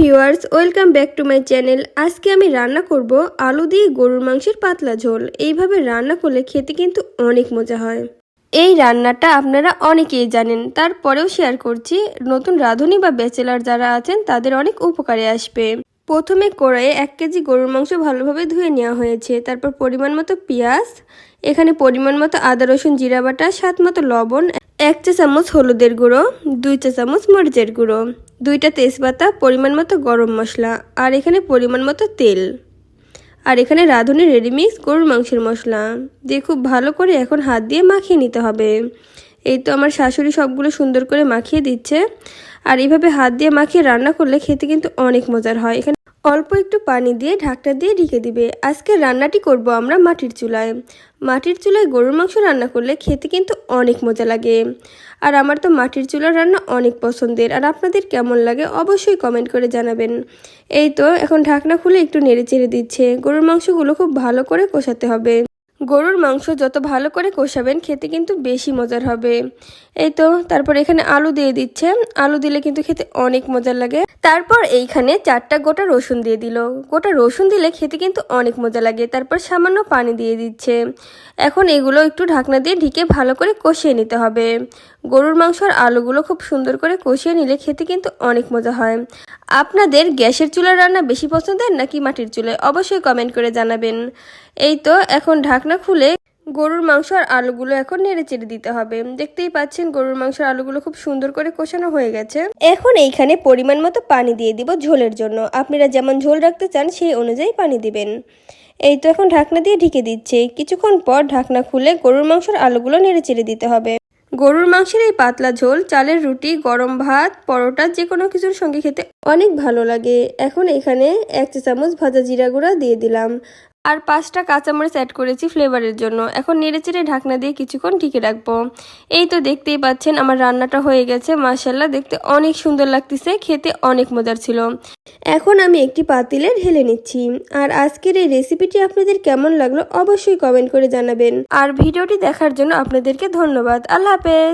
Viewers, welcome back to my channel. আজকে আমি রান্না করব আলু দিয়ে গরুর মাংসের পাতলা ঝোল। এইভাবে রান্না করলে খেতে কিন্তু অনেক মজা হয়। এই রান্নাটা আপনারা অনেকেই জানেন, তারপরেও শেয়ার করছি। নতুন রাঁধুনি বা ব্যাচেলার যারা আছেন, তাদের অনেক উপকারে আসবে। প্রথমে কড়াইয়ে এক কেজি গরুর মাংস ভালোভাবে ধুয়ে নেওয়া হয়েছে। তারপর পরিমাণ মতো পেঁয়াজ, এখানে পরিমাণ মতো আদা, রসুন, জিরা বাটা, স্বাদ মতো লবণ এক চা চামচ হলুদের গুঁড়ো, দুই চা চামচ মরিচের গুঁড়ো, দুইটা তেজপাতা, পরিমাণ মতো গরম মশলা আর এখানে পরিমাণ মতো তেল। আর এখানে রাঁধুনি রেডিমিক্স গরুর মাংসের মশলা। দিয়ে খুব ভালো করে এখন হাত দিয়ে মাখিয়ে নিতে হবে। এই তো আমার শাশুড়ি সবগুলো সুন্দর করে মাখিয়ে দিচ্ছে। আর এইভাবে হাত দিয়ে মাখিয়ে রান্না করলে খেতে কিন্তু অনেক মজার হয়। এখানে অল্প একটু পানি দিয়ে ঢাকটা দিয়ে ঢেকে দিবে। আজকে রান্নাটি করব আমরা মাটির চুলায়। মাটির চুলায় গরুর মাংস রান্না করলে খেতে কিন্তু অনেক মজা লাগে। আর আমার তো মাটির চুলার রান্না অনেক পছন্দের। আর আপনাদের কেমন লাগে অবশ্যই কমেন্ট করে জানাবেন। এই তো, এখন ঢাকনা খুলে একটু নেড়ে চেড়ে দিচ্ছে। গরুর মাংসগুলো খুব ভালো করে কষাতে হবে। গরুর মাংস যত ভালো করে কষাবেন, খেতে কিন্তু বেশি মজার হবে। এই তো, তারপর এখানে আলু দিয়ে দিচ্ছে। আলু দিলে কিন্তু খেতে অনেক মজার লাগে। তারপর এইখানে চারটা গোটা রসুন দিয়ে দিল। গোটা রসুন দিলে খেতে কিন্তু অনেক মজা লাগে। তারপর সামান্য পানি দিয়ে দিচ্ছে। এখন এগুলো একটু ঢাকনা দিয়ে ঢেকে ভালো করে কষিয়ে নিতে হবে। গরুর মাংস আর আলুগুলো খুব সুন্দর করে কষিয়ে নিলে খেতে কিন্তু অনেক মজা হয়। আপনাদের গ্যাসের চুলার রান্না বেশি পছন্দের নাকি মাটির চুলায়? অবশ্যই কমেন্ট করে জানাবেন। এই তো, এখন ঢাকনা খুলে গরুর মাংস আর আলুগুলো এখন নেড়ে চেড়ে দিতে হবে। দেখতেই পাচ্ছেন গরুর মাংস আলুগুলো খুব সুন্দর করে কষানো হয়ে গেছে। এখন এইখানে পরিমাণ মতো পানি দিয়ে দিব ঝোলের জন্য। আপনারা যেমন ঝোল রাখতে চান সেই অনুযায়ী পানি দিবেন। এই তো এখন ঢাকনা দিয়ে ঢেকে দিচ্ছে। কিছুক্ষণ পর ঢাকনা খুলে গরুর মাংসের আলুগুলো নেড়ে চেড়ে দিতে হবে। গরুর মাংসের এই পাতলা ঝোল, চালের রুটি, গরম ভাত, পরোটা যে কোনো কিছুর সঙ্গে খেতে অনেক ভালো লাগে। এখন এখানে এক চা চামচ ভাজা জিরা গুঁড়া দিয়ে দিলাম। আর পাঁচটা কাঁচামরিচ অ্যাড করেছি ফ্লেভারের জন্য। এখন নেড়েচেড়ে ঢাকনা দিয়ে কিছুক্ষণ টিকে রাখব। এই তো দেখতেই পাচ্ছেন আমার রান্নাটা হয়ে গেছে। মাসাল্লাহ দেখতে অনেক সুন্দর লাগতেছে, খেতে অনেক মজার ছিল। এখন আমি একটি পাতিলে ঢেলে নিচ্ছি। আর আজকের এই রেসিপিটি আপনাদের কেমন লাগল অবশ্যই কমেন্ট করে জানাবেন। আর ভিডিওটি দেখার জন্য আপনাদেরকে ধন্যবাদ। আল্লাহ হাফেজ।